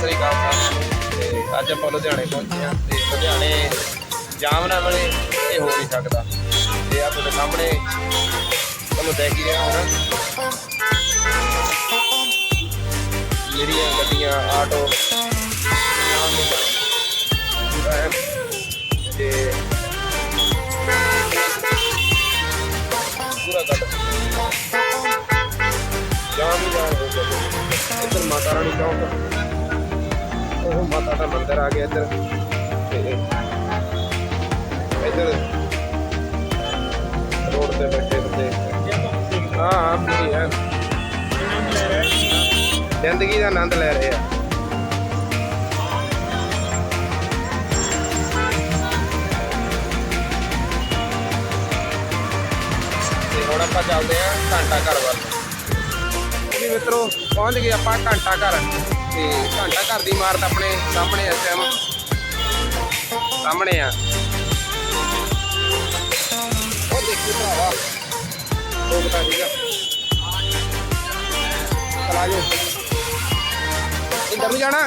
ਸਤਿ ਸ਼੍ਰੀ ਅਕਾਲ ਅੱਜ ਆਪਾਂ ਲੁਧਿਆਣੇ ਪਹੁੰਚੇ ਹਾਂ ਤੇ ਲੁਧਿਆਣੇ ਜਾਮ ਨਾ ਮਿਲੇ ਇਹ ਹੋ ਨਹੀਂ ਸਕਦਾ। ਤੇ ਆ ਤੁਹਾਡੇ ਸਾਹਮਣੇ ਤੁਹਾਨੂੰ ਦੇਖ ਹੀ ਰਿਹਾ ਹੋਣਾ। ਜਿਹੜੀਆਂ ਗੱਡੀਆਂ, ਆਟੋ ਪੂਰਾ ਤੇ ਪੂਰਾ ਕੱਟ ਜਾਮ ਹੀ ਜਾਮ ਹੋ ਗਿਆ ਇੱਧਰ ਮਾਤਾ ਰਾਣੀ ਚੌਂਕ। ਉਹ ਮਾਤਾ ਦਾ ਮੰਦਿਰ ਆ ਗਿਆ ਇੱਧਰ। ਇੱਧਰ ਰੋਡ ਤੇ ਬੈਠੇ ਹੁੰਦੇ ਹਾਂ ਹਾਂ ਪੂਰੀ ਹੈ। ਜ਼ਿੰਦਗੀ ਦਾ ਆਨੰਦ ਲੈ ਰਹੇ ਆ। ਹੁਣ ਆਪਾਂ ਚੱਲਦੇ ਆ ਘੰਟਾ ਘਰ ਵੱਲ। ਮਿੱਤਰੋ ਪਹੁੰਚ ਗਏ ਆਪਾਂ ਘੰਟਾ ਘਰ। ਤੇ ਘੰਟਾ ਘਰ ਦੀ ਇਮਾਰਤ ਆਪਣੇ ਸਾਹਮਣੇ ਇਸ ਟਾਈਮ ਸਾਹਮਣੇ ਆ। ਉਹ ਦੇਖੀ ਭਰਾਵਾ। ਲੋਕ ਤਾਂ ਠੀਕ ਆ। ਚਲਾ ਜੋ ਇੱਧਰ ਨੂੰ ਜਾਣਾ।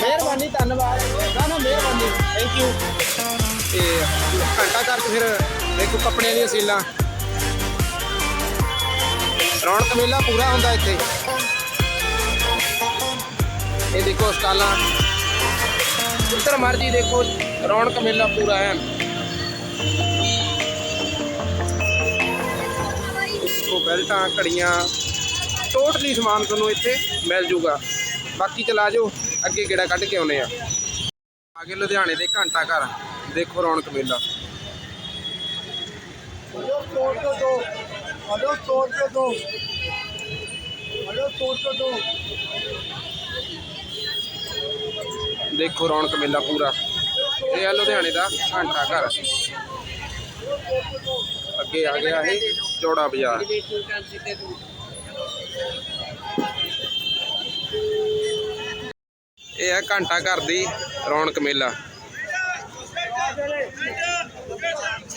ਮਿਹਰਬਾਨੀ ਧੰਨਵਾਦ। ਨਾ ਨਾ ਮਿਹਰਬਾਨੀ। ਥੈਂਕ ਯੂ ਤੇ ਘੰਟਾ ਘਰ ਚ ਫਿਰ ਦੇਖੋ ਕੱਪੜਿਆਂ ਦੀਆਂ ਸੀਲਾਂ। ਰੌਣਕ ਮੇਲਾ ਪੂਰਾ ਹੁੰਦਾ ਇੱਥੇ। ਇਹ ਦੇਖੋ ਸਟਾਲਾਂ। ਜਿੱਧਰ ਮਰਜ਼ੀ ਦੇਖੋ, ਰੌਣਕ ਮੇਲਾ ਪੂਰਾ ਹੈ। ਦੇਖੋ ਬੈਲਟਾਂ, ਘੜੀਆਂ। ਟੋਟਲੀ ਸਮਾਨ ਤੁਹਾਨੂੰ ਇੱਥੇ ਮਿਲ ਜੂਗਾ। ਬਾਕੀ ਚਲਾ ਜਾਓ, ਅੱਗੇ ਗੇੜਾ ਕੱਢ ਕੇ ਆਉਨੇ ਆ। ਆਗੇ ਲੁਧਿਆਣੇ ਦੇ ਘੰਟਾ ਘਰ। ਦੇਖੋ ਰੌਣਕ ਮੇਲਾ। हेलो तोड़ के दो हेलो तोड़ के दो हेलो तोड़ के दो ਦੇਖੋ ਰੌਣਕ ਮੇਲਾ ਪੂਰਾ ਇਹ ਆ ਲੁਧਿਆਣੇ ਦਾ ਘੰਟਾ ਘਰ ਅੱਗੇ ਆ ਗਿਆ ਇਹ ਚੌੜਾ ਬਾਜ਼ਾਰ ਇਹ ਹੈ ਘੰਟਾ ਘਰ ਦੀ ਰੌਣਕ ਮੇਲਾ